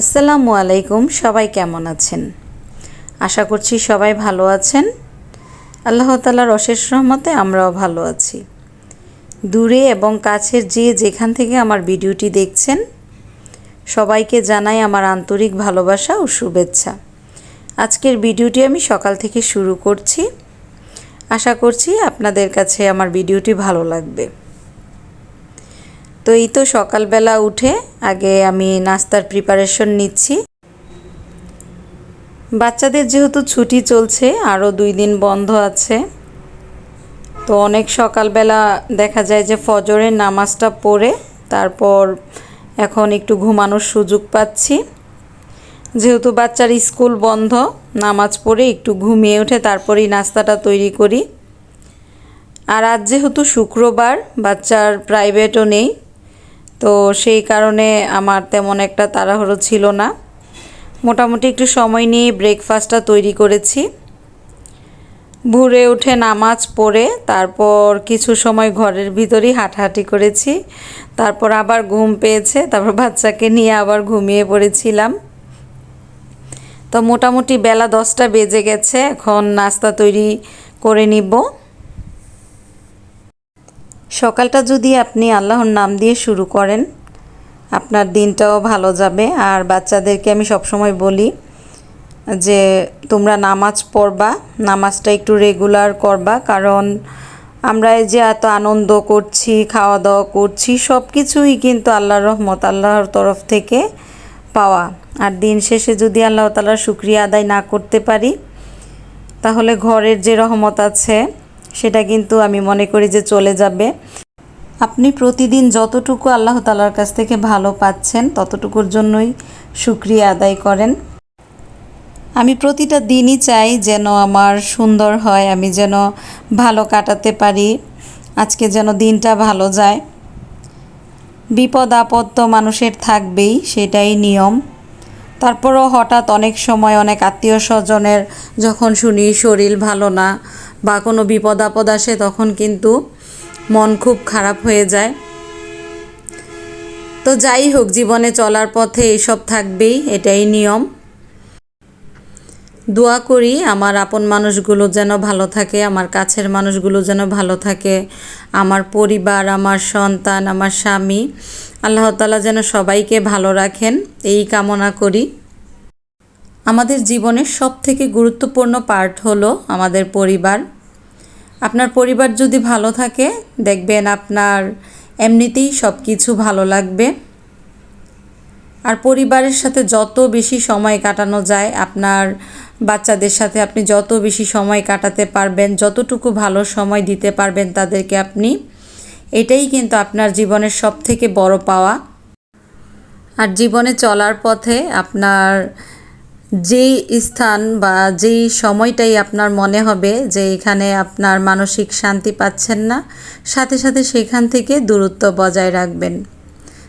আসসালামু আলাইকুম, সবাই কেমন আছেন? আশা করছি সবাই ভালো আছেন। আল্লাহ তালার অশেষ রহমতে আমরাও ভালো আছি। দূরে এবং কাছের যে যেখান থেকে আমার ভিডিওটি দেখছেন, সবাইকে জানাই আমার আন্তরিক ভালোবাসা ও শুভেচ্ছা। আজকের ভিডিওটি আমি সকাল থেকে শুরু করছি। আশা করছি আপনাদের কাছে আমার ভিডিওটি ভালো লাগবে। তো এই তো সকালবেলা উঠে আগে আমি নাস্তার প্রিপারেশন নিচ্ছি। বাচ্চাদের যেহেতু ছুটি চলছে, আরও দুই দিন বন্ধ আছে। তো অনেক সকালবেলা দেখা যায় যে ফজরের নামাজটা পড়ে, তারপর এখন একটু ঘুমানোর সুযোগ পাচ্ছি। যেহেতু বাচ্চার স্কুল বন্ধ, নামাজ পড়ে একটু ঘুমিয়ে উঠে তারপরেই নাস্তাটা তৈরি করি। আর আজ যেহেতু শুক্রবার, বাচ্চার প্রাইভেটও নেই তো সেই কারণে আমার তেমন একটা তাড়াহুড়ো ছিল না। মোটামুটি একটু সময় নিয়ে ব্রেকফাস্টটা তৈরি করেছি। ভোরে উঠে নামাজ পড়ে, তারপর কিছু সময় ঘরের ভিতরেই হাঁটাহাঁটি করেছি। তারপর আবার ঘুম পেয়েছে, তারপর বাচ্চাকে নিয়ে আবার ঘুমিয়ে পড়েছিলাম। তো মোটামুটি বেলা দশটা বেজে গেছে, এখন নাস্তা তৈরি করে নিব। সকালটা যদি আপনি আল্লাহর নাম দিয়ে শুরু করেন, আপনার দিনটাও ভালো যাবে। আর বাচ্চাদেরকে আমি সবসময় বলি যে, তোমরা নামাজ পড়বা, নামাজটা একটু রেগুলার করবা। কারণ আমরা এই যে এত আনন্দ করছি খাওয়া দাওয়া করছি সব কিছুই কিন্তু আল্লাহর রহমত, আল্লাহর তরফ থেকে পাওয়া। আর দিন শেষে যদি আল্লাহ তালার শুক্রিয়া আদায় না করতে পারি, তাহলে ঘরের যে রহমত আছে সেটা কিন্তু আমি মনে করি যে চলে যাবে। আপনি প্রতিদিন যতটুকু আল্লাহ তালার কাছ থেকে ভালো পাচ্ছেন, ততটুকুর জন্যই সুক্রিয়া আদায় করেন। আমি প্রতিটা দিনই চাই যেন আমার সুন্দর হয়, আমি যেন ভালো কাটাতে পারি, আজকে যেন দিনটা ভালো যায়। বিপদ আপদ তো মানুষের থাকবেই, সেটাই নিয়ম। তারপরও হঠাৎ অনেক সময় অনেক আত্মীয় স্বজনের যখন শুনি শরীর ভালো না বা কোনো বিপদ আপদ আসে তখন কিন্তু মন খুব খারাপ হয়ে যায়। তো যাই হোক, জীবনে চলার পথে এইসব থাকবেই, এটাই নিয়ম। দোয়া করি আমার আপন মানুষগুলো যেন ভালো থাকে, আমার কাছের মানুষগুলো যেন ভালো থাকে, আমার পরিবার, আমার সন্তান, আমার স্বামী। আল্লাহ তালা যেন সবাইকে ভালো রাখেন, এই কামনা করি। আমাদের জীবনের সব থেকে গুরুত্বপূর্ণ পার্ট হলো আমাদের পরিবার। আপনার পরিবার যদি ভালো থাকে, দেখবেন আপনার এমনিতেই সব কিছু ভালো লাগবে। আর পরিবারের সাথে যত বেশি সময় কাটানো যায়, আপনার বাচ্চাদের সাথে আপনি যত বেশি সময় কাটাতে পারবেন, যতটুকু ভালো সময় দিতে পারবেন তাদেরকে আপনি, এটাই কিন্তু আপনার জীবনের সব থেকে বড় পাওয়া। আর জীবনে চলার পথে আপনার যেই স্থান বা যেই সময়টাই আপনার মনে হবে যে এখানে আপনার মানসিক শান্তি পাচ্ছেন না, সাথে সাথে সেখান থেকে দূরত্ব বজায় রাখবেন।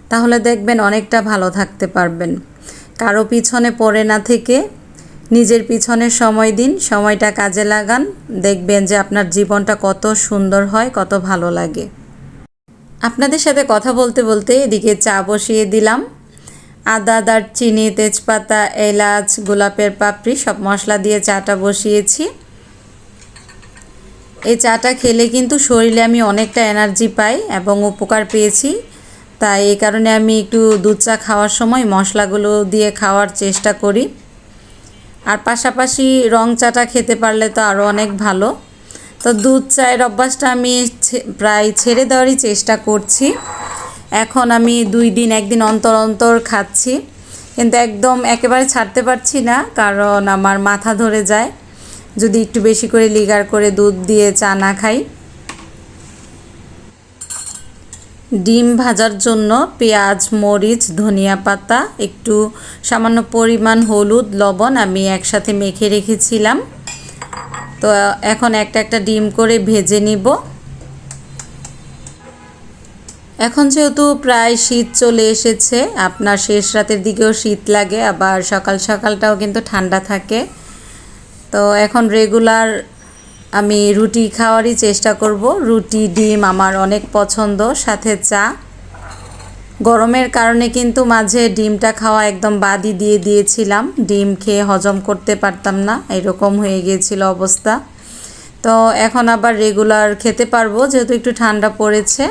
তাহলে দেখবেন অনেকটা ভালো থাকতে পারবেন। কারও পিছনে পড়ে না থেকে নিজের পিছনে সময় দিন, সময়টা কাজে লাগান, দেখবেন যে আপনার জীবনটা কত সুন্দর হয়, কত ভালো লাগে। আপনাদের সাথে কথা বলতে বলতে এদিকে চা বসিয়ে দিলাম। আদা, দারচিনি, তেজপাতা, এলাচ, গোলাপের পাপড়ি, সব মশলা দিয়ে চাটা বসিয়েছি। এই চাটা খেলে কিন্তু শরীরে আমি অনেকটা এনার্জি পাই এবং উপকার পেয়েছি। তাই এই কারণে আমি একটু দুধ চা খাওয়ার সময় মশলাগুলো দিয়ে খাওয়ার চেষ্টা করি। আর পাশাপাশি রং চাটা খেতে পারলে তো আরও অনেক ভালো। তো দুধ চায়ের অভ্যাসটা আমি প্রায় ছেড়ে দেওয়ারই চেষ্টা করছি। এখন আমি দুই দিন, একদিন অন্তর অন্তর খাচ্ছি। কিন্তু একদম একেবারে ছাড়তে পারছি না, কারণ আমার মাথা ধরে যায়। যদি একটু বেশি করে লিগার করে দুধ দিয়ে চা না খাই। ডিম ভাজার জন্য পেঁয়াজ, মরিচ, ধনিয়া পাতা, একটু সামান্য পরিমাণ হলুদ, লবণ আমি একসাথে মেখে রেখেছিলাম। তো এখন একটা একটা ডিম করে ভেজে নিব। এখন যেহেতু প্রায় শীত চলে এসেছে, আপনার শেষ রাতের দিকেও শীত লাগে, আবার সকাল সকালটাও কিন্তু ঠান্ডা থাকে। তো এখন রেগুলার আমি রুটি খাওয়ারই চেষ্টা করব। রুটি, ডিম আমার অনেক পছন্দ, সাথে চা। গরমের কারণে কিন্তু মাঝে ডিমটা খাওয়া একদম বাদই দিয়ে দিয়েছিলাম। ডিম খেয়ে হজম করতে পারতাম না, এরকম হয়ে গিয়েছিল অবস্থা। তো এখন আবার রেগুলার খেতে পারব, যেহেতু একটু ঠান্ডা পড়েছে।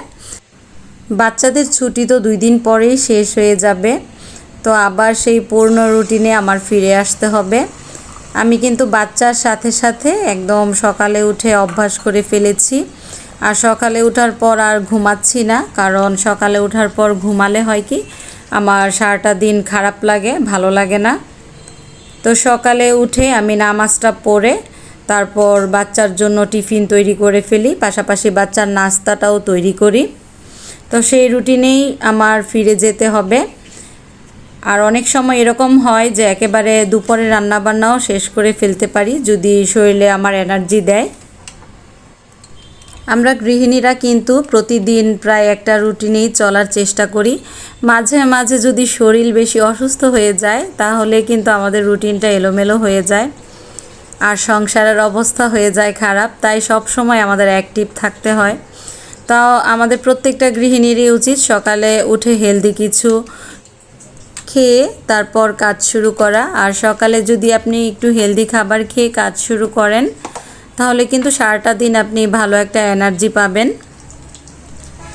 বাচ্চাদের ছুটি তো দুই দিন পরেই শেষ হয়ে যাবে, তো আবার সেই পূর্ণ রুটিনে আমার ফিরে আসতে হবে। আমি কিন্তু বাচ্চার সাথে সাথে একদম সকালে উঠে অভ্যাস করে ফেলেছি। আর সকালে ওঠার পর আর ঘুমাচ্ছি না, কারণ সকালে ওঠার পর ঘুমালে হয় কি, আমার সারাটা দিন খারাপ লাগে, ভালো লাগে না। তো সকালে উঠে আমি নামাজটা পড়ে তারপর বাচ্চার জন্য টিফিন তৈরি করে ফেলি, পাশাপাশি বাচ্চার নাস্তাটাও তৈরি করি। তো সেই রুটিনেই আমার ফিরে যেতে হবে। আর অনেক সময় এরকম হয় যে একেবারে দুপুরে রান্নাবান্নাও শেষ করে ফেলতে পারি যদি শরীরে আমার এনার্জি দেয়। আমরা গৃহিণীরা কিন্তু প্রতিদিন প্রায় একটা রুটিনেই চলার চেষ্টা করি। মাঝে মাঝে যদি শরীর বেশি অসুস্থ হয়ে যায় তাহলে কিন্তু আমাদের রুটিনটা এলোমেলো হয়ে যায়। আর সংসারের অবস্থা হয়ে যায় খারাপ, তাই সব সময় আমাদের অ্যাক্টিভ থাকতে হয়। তাও আমাদের প্রত্যেকটা গৃহিণীরই উচিত সকালে উঠে হেলদি কিছু খেয়ে তারপর কাজ শুরু করা। আর সকালে যদি আপনি একটু হেলদি খাবার খেয়ে কাজ শুরু করেন, তাহলে কিন্তু সারাটা দিন আপনি ভালো একটা এনার্জি পাবেন।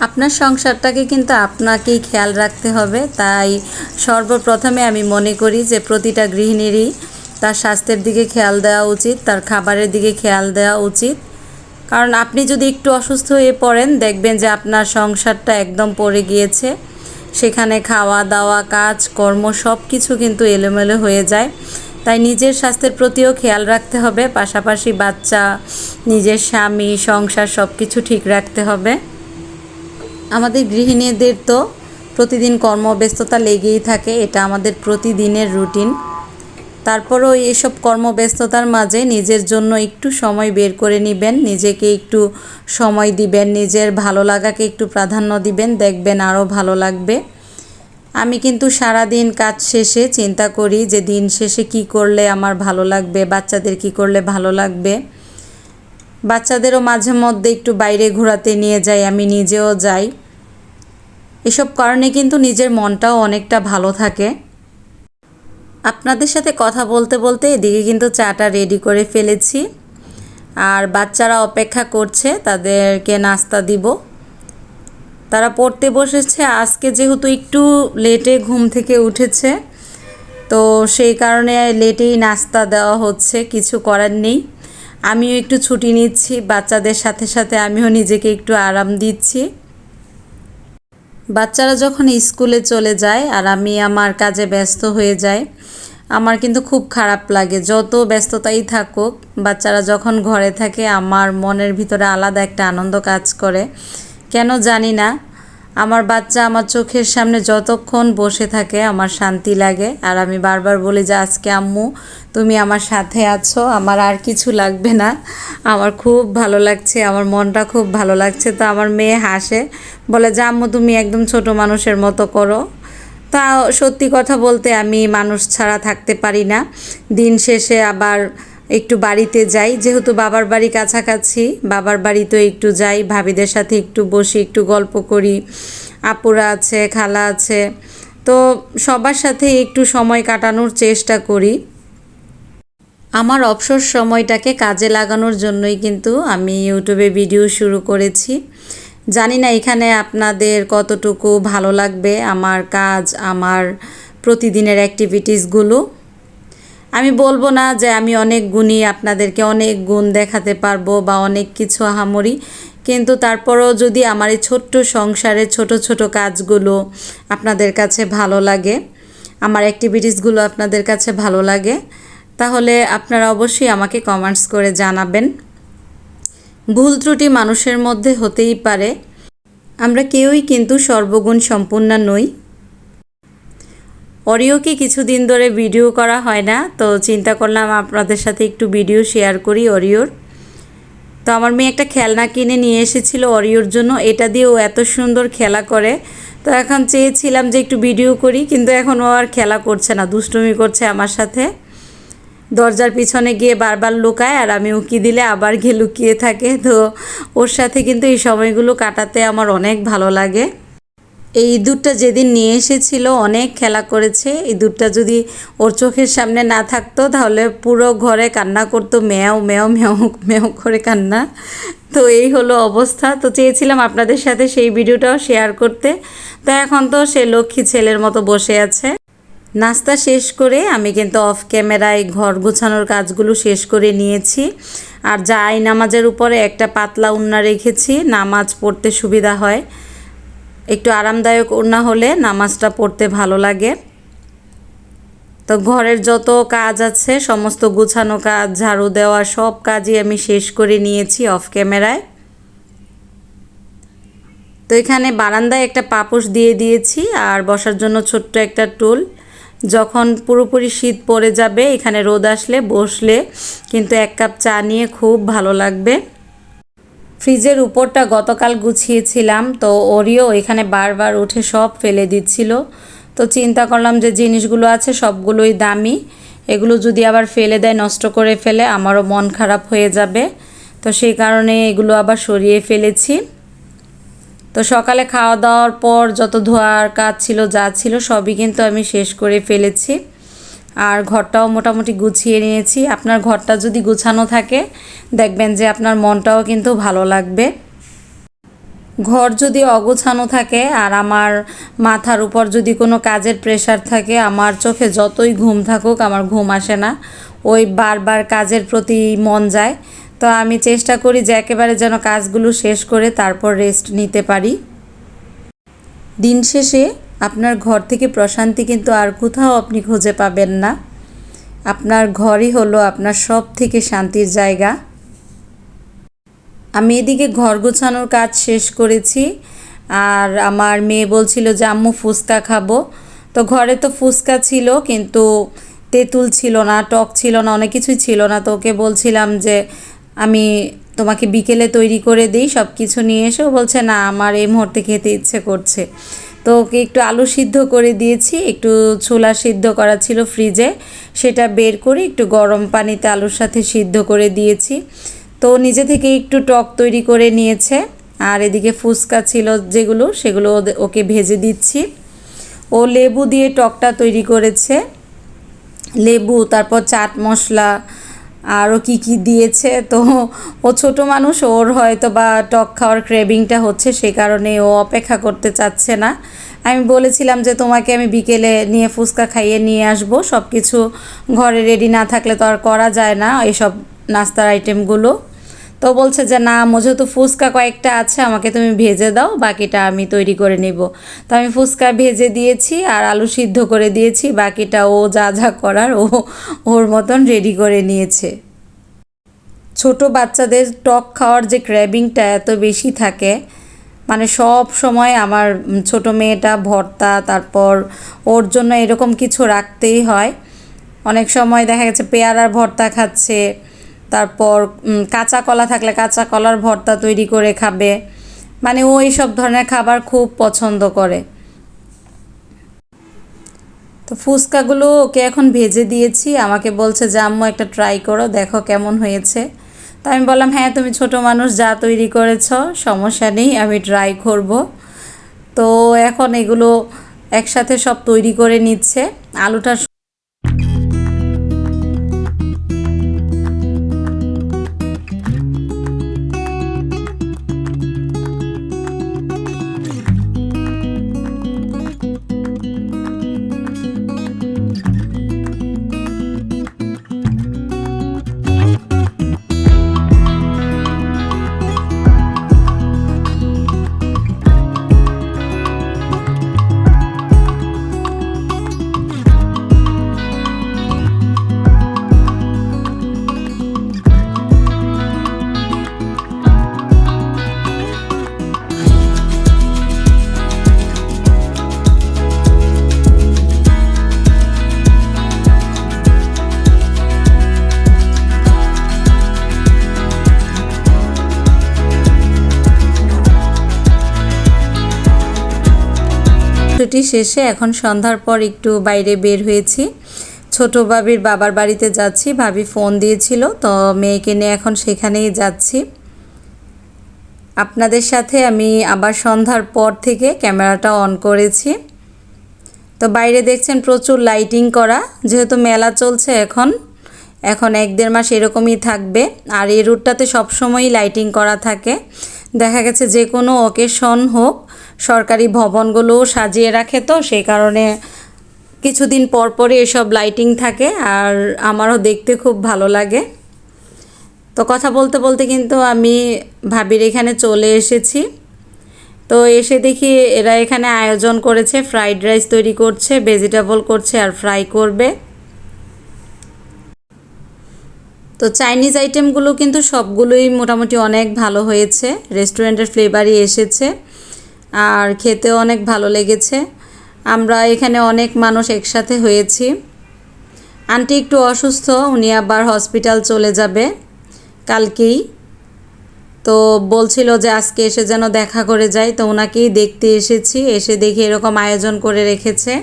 আপনার সংসারটাকে কিন্তু আপনাকেই খেয়াল রাখতে হবে। তাই সর্বপ্রথমে আমি মনে করি যে প্রতিটা গৃহিণীরই তার স্বাস্থ্যের দিকে খেয়াল দেওয়া উচিত, তার খাবারের দিকে খেয়াল দেওয়া উচিত। কারণ আপনি যদি একটু অসুস্থ হয়ে পড়েন, দেখবেন যে আপনার সংসারটা একদম পড়ে গিয়েছে। সেখানে খাওয়া দাওয়া কাজ কর্ম সব কিছু কিন্তু এলোমেলো হয়ে যায়। তাই নিজের স্বাস্থ্যের প্রতিও খেয়াল রাখতে হবে। পাশাপাশি বাচ্চা, নিজের স্বামী, সংসার সব কিছু ঠিক রাখতে হবে। আমাদের গৃহিণীদের তো প্রতিদিন কর্মব্যস্ততা লেগেই থাকে। এটা আমাদের প্রতিদিনের রুটিন। তারপরেও এসব কর্মব্যস্ততার মাঝে নিজের জন্য একটু সময় বের করে নেবেন, নিজেকে একটু সময় দিবেন, নিজের ভালো লাগাকে একটু প্রাধান্য দিবেন, দেখবেন আরও ভালো লাগবে। আমি কিন্তু সারা দিন কাজ শেষে চিন্তা করি যে দিন শেষে কি করলে আমার ভালো লাগবে, বাচ্চাদের কি করলে ভালো লাগবে। বাচ্চাদেরও মাঝে মধ্যে একটু বাইরে ঘোরাতে নিয়ে যাই, আমি নিজেও যাই। এসব কারণে কিন্তু নিজের মনটাও অনেকটা ভালো থাকে। আপনাদের সাথে কথা বলতে বলতে এদিকে কিন্তু চাটা রেডি করে ফেলেছি। আর বাচ্চারা অপেক্ষা করছে, তাদেরকে নাস্তা দিব। তারা পড়তে বসেছে, আজকে যেহেতু একটু লেটে ঘুম থেকে উঠেছে, তো সেই কারণে লেটেই নাস্তা দেওয়া হচ্ছে, কিছু করার নেই। আমিও একটু ছুটি নিচ্ছি, বাচ্চাদের সাথে সাথে আমিও নিজেকে একটু আরাম দিচ্ছি। বাচ্চারা যখন স্কুলে চলে যায় আর আমি আমার কাজে ব্যস্ত হয়ে যাই, আমার কিন্তু খুব খারাপ লাগে। যত ব্যস্ততাই থাকুক, বাচ্চারা যখন ঘরে থাকে, আমার মনের ভিতরে আলাদা একটা আনন্দ কাজ করে। কেন জানি না আমার বাচ্চা আমার চোখের সামনে যতক্ষণ বসে থাকে আমার শান্তি লাগে। আর আমি বারবার বলি যে, আজকে আম্মু, তুমি আমার সাথে আছো, আমার আর কিছু লাগবে না। আমার খুব ভালো লাগছে, আমার মনটা খুব ভালো লাগছে। তো আমার মেয়ে হাসে, বলে, যে আম্মু, তুমি একদম ছোট মানুষের মতো করো। তা সত্যি কথা বলতে আমি মানুষ ছাড়া থাকতে পারি না। দিন শেষে আবার একটু বাড়িতে যাই। যেহেতু বাবার বাড়ি কাছাকাছি, বাবার বাড়িতেও একটু যাই, ভাবিদের সাথে একটু বসি, একটু গল্প করি। আপুরা আছে, খালা আছে। তো সবার সাথে একটু সময় কাটানোর চেষ্টা করি। আমার অবসর সময়টাকে কাজে লাগানোর জন্যই কিন্তু আমি ইউটিউবে ভিডিও শুরু করেছি। জানি না এখানে আপনাদের কতটুকু ভালো লাগবে, আমার কাজ, আমার প্রতিদিনের অ্যাক্টিভিটিসগুলো আমি বলব না যে আমি অনেক গুণী, আপনাদেরকে অনেক গুণ দেখাতে পারব বা অনেক কিছু আহামরি। কিন্তু তারপরও যদি আমার এই ছোট্ট সংসারের ছোট ছোট কাজগুলো আপনাদের কাছে ভালো লাগে, আমার অ্যাক্টিভিটিসগুলো আপনাদের কাছে ভালো লাগে, তাহলে আপনারা অবশ্যই আমাকে কমেন্টস করে জানাবেন। ভুল ত্রুটি মানুষের মধ্যে হতেই পারে। আমরা কেউই কিন্তু সর্বগুণ সম্পূর্ণ নই। অরিওকে কিছুদিন ধরে ভিডিও করা হয় না, তো চিন্তা করলাম আপনাদের সাথে একটু ভিডিও শেয়ার করি অরিওর তো আমার মেয়ে একটা খেলনা কিনে নিয়ে এসেছিল অরিওর জন্য, এটা দিয়ে ও এত সুন্দর খেলা করে। তো এখন চেয়েছিলাম যে একটু ভিডিও করি, কিন্তু এখন ও আর খেলা করছে না, দুষ্টুমি করছে আমার সাথে। দরজার পিছনে গিয়ে বারবার লুকায়, আর আমি উকি দিলে আবার গিয়ে লুকিয়ে থাকে। তো ওর সাথে কিন্তু এই সময়গুলো কাটাতে আমার অনেক ভালো লাগে। এই ইঁদুরটা যেদিন নিয়ে এসেছিল, অনেক খেলা করেছে। ইঁদুরটা যদি ওর চোখের সামনে না থাকতো, তাহলে পুরো ঘরে কান্না করতো, ম্যাও ম্যাও ম্যাও ম্যাও করে কান্না। তো এই হলো অবস্থা। তো চেয়েছিলাম আপনাদের সাথে সেই ভিডিওটাও শেয়ার করতে। তো এখন তো সে লক্ষ্মী ছেলের মতো বসে আছে। নাস্তা শেষ করে আমি কিন্তু অফ ক্যামেরায় ঘর গোছানোর কাজগুলো শেষ করে নিয়েছি। আর যাই, নামাজের উপরে একটা পাতলা উন্না রেখেছি। নামাজ পড়তে সুবিধা হয়। একটু আরামদায়ক ওড়না হলে নামাজটা পড়তে ভালো লাগে। তো ঘরের যত কাজ আছে, সমস্ত গুছানো কাজ, ঝাড়ু দেওয়া সব কাজই আমি শেষ করে নিয়েছি অফ ক্যামেরায়। তো এখানে বারান্দায় একটা পাপোশ দিয়ে দিয়েছি আর বসার জন্য ছোট্ট একটা টুল। যখন পুরোপুরি শীত পড়ে যাবে, এখানে রোদ আসলে বসলে কিন্তু এক কাপ চা নিয়ে খুব ভালো লাগবে। ফ্রিজের উপরটা গতকাল গুছিয়েছিলাম, তো ওরিও এখানে বারবার উঠে সব ফেলে দিচ্ছিল। তো চিন্তা করলাম যে জিনিসগুলো আছে সবগুলোই দামি, এগুলো যদি আবার ফেলে দেয়, নষ্ট করে ফেলে, আমারও মন খারাপ হয়ে যাবে। তো সেই কারণে এগুলো আবার সরিয়ে ফেলেছি। তো সকালে খাওয়া দাওয়ার পর যত ধোয়ার কাজ ছিল, যা ছিল, সবই কিন্তু আমি শেষ করে ফেলেছি। আর ঘরটাও মোটামুটি গুছিয়ে নিয়েছি। আপনার ঘরটা যদি গুছানো থাকে, দেখবেন যে আপনার মনটাও কিন্তু ভালো লাগবে। ঘর যদি অগোছানো থাকে আর আমার মাথার উপর যদি কোনো কাজের প্রেশার থাকে, আমার চোখে যতই ঘুম থাকুক, আমার ঘুম আসে না। ওই বারবার কাজের প্রতি মন যায়। তো আমি চেষ্টা করি যে একেবারে যেন কাজগুলো শেষ করে তারপর রেস্ট নিতে পারি। দিন শেষে আপনার ঘর থেকে প্রশান্তি কিন্তু আর কোথাও আপনি খুঁজে পাবেন না। আপনার ঘরই হলো আপনার সব থেকে শান্তির জায়গা। আমি এদিকে ঘর গোছানোর কাজ শেষ করেছি। আর আমার মেয়ে বলছিল যে, আম্মু, ফুচকা খাব। তো ঘরে তো ফুচকা ছিল, কিন্তু তেঁতুল ছিল না, টক ছিল না, অনেক কিছুই ছিল না। তো ওকে বলছিলাম যে, আমি তোমাকে বিকেলে তৈরি করে দিই সব কিছু নিয়ে এসেও বলছে, না, আমার এই মুহূর্তে খেতে ইচ্ছে করছে। তো ওকে একটু আলু সিদ্ধ করে দিয়েছি, একটু ছোলা সিদ্ধ করা ছিল ফ্রিজে, সেটা বের করে একটু গরম পানিতে আলুর সাথে সিদ্ধ করে দিয়েছি। তো নিজে থেকে একটু টক তৈরি করে নিয়েছে, আর এদিকে ফুচকা ছিল যেগুলো, সেগুলো ওকে ভেজে দিচ্ছি। ও লেবু দিয়ে টকটা তৈরি করেছে। লেবু, তারপর চাট মশলা আরও কি কি দিয়েছে? তো ও ছোট মানুষ, ওর হয়তো বা টক খাওয়ার ক্রেভিংটা হচ্ছে, সে কারণে ও অপেক্ষা করতে চাচ্ছে না। আমি বলেছিলাম যে, তোমাকে আমি বিকেলে নিয়ে ফুচকা খাইয়ে নিয়ে আসব। সব কিছু ঘরে রেডি না থাকলে তো আর করা যায় না, এসব নাস্তার আইটেমগুলো তো বলছে যে, না মজে তো ফুচকা কয়েকটা আছে, আমাকে তুমি ভেজে দাও, বাকিটা আমি তৈরি করে নেব। তো আমি ফুচকা ভেজে দিয়েছি আর আলু সিদ্ধ করে দিয়েছি, বাকিটা ও যা যা করার ও ওর মতন রেডি করে নিয়েছে। ছোট বাচ্চাদের টক খাওয়ার যে ক্র্যাবিংটা এত বেশি থাকে মানে সব সময় আমার ছোট মেয়েটা ভর্তা, তারপর ওর জন্য এরকম কিছু রাখতেই হয়। অনেক সময় দেখা গেছে পেয়ারার ভর্তা খাচ্ছে তারপর কাঁচা কলা থাকলে কাঁচা কলার ভর্তা তৈরি করে খাবে। মানে ও এইসব ধরনের খাবার খুব পছন্দ করে। তো ফুচকাগুলো ওকে এখন ভেজে দিয়েছি। আমাকে বলছে যে, আম্মু, একটা ট্রাই করো, দেখো কেমন হয়েছে। তো আমি বললাম হ্যাঁ তুমি ছোট মানুষ, যা তৈরি করেছ, সমস্যা নেই, আমি ট্রাই করব। তো এখন এগুলো একসাথে সব তৈরি করে নিচ্ছে। আলুটা ছুটি শেষে এখন সন্ধ্যার পর একটু বাইরে বের হয়েছি। ছোট ভাবির বাবার বাড়িতে যাচ্ছি, ভাবি ফোন দিয়েছিল, তো মেয়েকে নিয়ে এখন সেখানেই যাচ্ছি। আপনাদের সাথে আমি আবার সন্ধ্যার পর থেকে ক্যামেরাটা অন করেছি। তো বাইরে দেখছেন প্রচুর লাইটিং করা, যেহেতু মেলা চলছে এখন এখন এক দেড় মাস এরকমই থাকবে। আর এই রুটটাতে সবসময়ই লাইটিং করা থাকে। দেখা গেছে যে কোনো অকেশন হোক সরকারি ভবনগুলোও সাজিয়ে রাখে তো, সেই কারণে কিছুদিন পর পরই এসব লাইটিং থাকে আর আমারও দেখতে খুব ভালো লাগে। তো কথা বলতে বলতে কিন্তু আমি ভাবির এখানে চলে এসেছি। তো এসে দেখি এরা এখানে আয়োজন করেছে ফ্রাইড রাইস তৈরি করছে ভেজিটেবল করছে আর ফ্রাই করবে। তো চাইনিজ আইটেমগুলো কিন্তু সবগুলোই মোটামুটি অনেক ভালো হয়েছে রেস্টুরেন্টের ফ্লেভারই এসেছে। আর খেতেও অনেক ভালো লেগেছে। আমরা এখানে অনেক মানুষ একসাথে হয়েছি। আন্টি একটু অসুস্থ, উনি আবার হসপিটাল চলে যাবে কালকেই। তো বলছিল যে আজকে এসে যেন দেখা করে যায় তো ওনাকেই দেখতে এসেছি, এসে দেখি এরকম আয়োজন করে রেখেছে।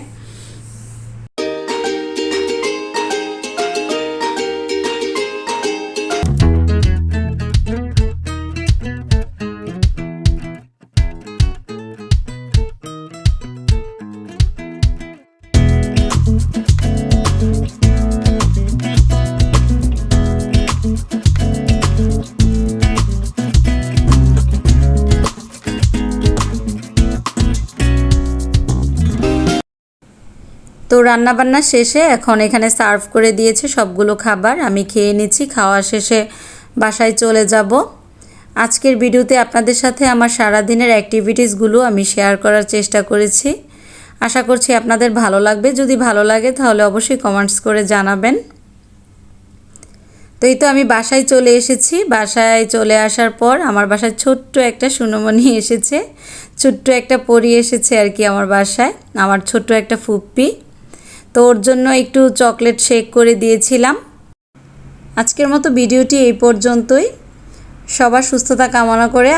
তো রান্নাবান্না শেষে এখন এখানে সার্ভ করে দিয়েছে সবগুলো খাবার। আমি খেয়ে নিচ্ছি, খাওয়া শেষে বাসায় চলে যাব। আজকের ভিডিওতে আপনাদের সাথে আমার সারাদিনের অ্যাক্টিভিটিসগুলো আমি শেয়ার করার চেষ্টা করেছি। আশা করছি আপনাদের ভালো লাগবে। যদি ভালো লাগে তাহলে অবশ্যই কমেন্টস করে জানাবেন। তো এই তো আমি বাসায় চলে এসেছি। বাসায় চলে আসার পর আমার বাসায় ছোট্ট একটা সুনমণি এসেছে। ছোট্ট একটা পরি এসেছে আর কি আমার বাসায়। আমার ছোট্ট একটা ফুপ্পি। তো ওর জন্য একটু চকলেট শেক করে দিয়েছিলাম। আজকের মতো ভিডিওটি এই পর্যন্তই। সবার সুস্থতা কামনা করে